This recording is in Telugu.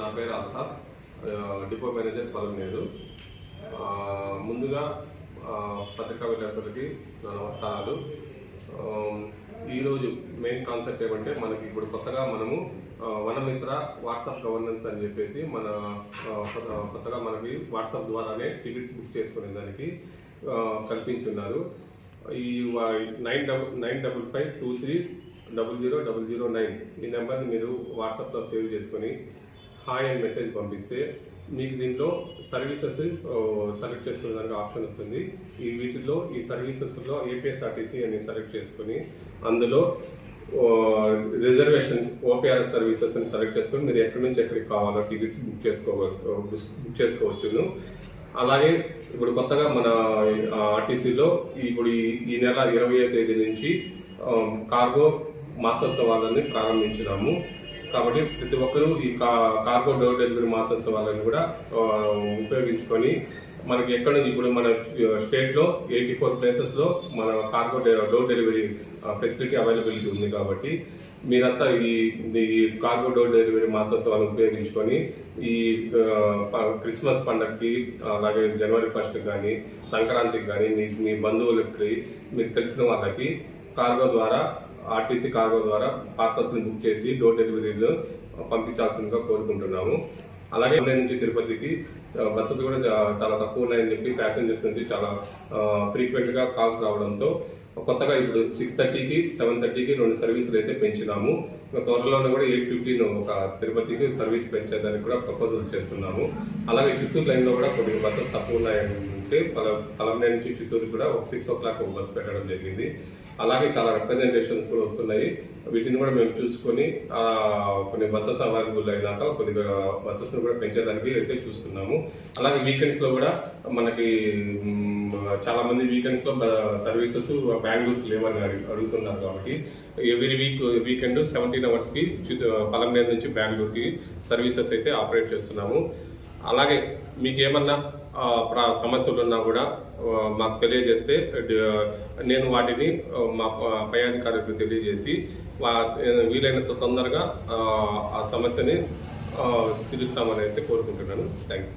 నా పేరు అల్సాద్ డిపో మేనేజర్ పలమనేరు ముందుగా ఆ, పత్రికా విలేకరులకి నా నమస్కారాలు. ఈరోజు మెయిన్ కాన్సెప్ట్ ఏమంటే మనకి ఇప్పుడు కొత్తగా మనము వనమిత్ర వాట్సాప్ గవర్నెన్స్ అని చెప్పేసి మన కొత్త- కొత్తగా మనకి వాట్సాప్ ద్వారానే టికెట్స్ బుక్ చేసుకునే దానికి కల్పించున్నారు. ఈ nine double nine double five two three double zero double zero nine ఈ నెంబర్ని మీరు వాట్సాప్లో సేవ్ చేసుకొని హాయ్ అని మెసేజ్ పంపిస్తే మీకు దీంట్లో సర్వీసెస్ సెలెక్ట్ చేసుకునే దానికి ఆప్షన్ వస్తుంది. ఈ వీటిలో ఈ సర్వీసెస్లో ఏపీఎస్ఆర్టీసీ అని సెలెక్ట్ చేసుకొని అందులో రిజర్వేషన్ ఓపీఆర్ఎస్ సర్వీసెస్ అని సెలెక్ట్ చేసుకొని మీరు ఎక్కడి నుంచి ఎక్కడికి కావాలో టికెట్స్ బుక్ చేసుకోవచ్చు బుక్ చేసుకోవచ్చును. అలాగే ఇప్పుడు కొత్తగా మన ఆర్టీసీలో ఇప్పుడు ఈ ఈ నెల ఇరవై తేదీ నుంచి కార్గో మాసోత్సవాలని ప్రారంభించినాము. కాబట్టి ప్రతి ఒక్కరూ ఈ కా- కార్గో డోర్ డెలివరీ మాసోత్సవాలను కూడా ఉపయోగించుకొని మనకి ఎక్కడ నుంచి ఇప్పుడు మన స్టేట్లో ఎయిటీ ఫోర్ ప్లేసెస్లో మన కార్గో డె- డోర్ డెలివరీ ఫెసిలిటీ అవైలబిలిటీ ఉంది కాబట్టి మీరంతా ఈ ఈ కార్గో డోర్ డెలివరీ మాసోత్సవాలను ఉపయోగించుకొని ఈ క్రిస్మస్ పండగకి అలాగే జనవరి ఫస్ట్ కానీ సంక్రాంతికి కానీ మీ మీ బంధువులకి మీకు తెలిసిన వాళ్ళకి కార్గో ద్వారా ఆర్టీసీ కార్గో ద్వారా పార్సల్స్ని బుక్ చేసి డోర్ డెలివరీలో పంపించాల్సిందిగా కోరుకుంటున్నాము. అలాగే చెన్నై నుంచి తిరుపతికి బస్సెస్ కూడా చాలా తక్కువ ఉన్నాయని చెప్పి ప్యాసింజర్స్ నుంచి చాలా ఫ్రీక్వెంట్గా కాల్స్ రావడంతో కొత్తగా ఇప్పుడు సిక్స్ థర్టీకి సెవెన్ థర్టీకి రెండు సర్వీసులు అయితే పెంచినాము. ఇంకా త్వరలోనే కూడా ఎయిట్ ఫిఫ్టీన్ ఒక తిరుపతికి సర్వీస్ పెంచేదానికి కూడా ప్రపోజల్ చేస్తున్నాము. అలాగే చిత్తూరు లైన్లో కూడా కొన్ని బస్సెస్ తక్కువ ఉన్నాయంటే పల పలమనే నుంచి చిత్తూరు కూడా ఒక సిక్స్ ఓ క్లాక్ ఒక బస్ పెట్టడం జరిగింది. అలాగే చాలా రిప్రజెంటేషన్స్ కూడా వస్తున్నాయి. వీటిని కూడా మేము చూసుకొని కొన్ని బస్సెస్ అవైలబుల్ అయినాక కొద్దిగా బస్సెస్ కూడా పెంచేదానికి అయితే చూస్తున్నాము. అలాగే వీకెండ్స్లో కూడా మనకి చాలామంది వీకెండ్స్లో సర్వీసెస్ బెంగళూరు లేవని అడుగుతున్నారు కాబట్టి ఎవ్రీ వీక్ వీకెండ్ సెవెంటీన్ అవర్స్కి కి నుంచి బెంగళూరుకి సర్వీసెస్ అయితే ఆపరేట్ చేస్తున్నాము. అలాగే మీకు ఏమన్నా సమస్యలు ఉన్నా కూడా మాకు తెలియజేస్తే నేను వాటిని మా పై అధికారులకు తెలియజేసి వీలైనంత తొందరగా ఆ, సమస్యని తీరుస్తామని అయితే కోరుకుంటున్నాను. Thank you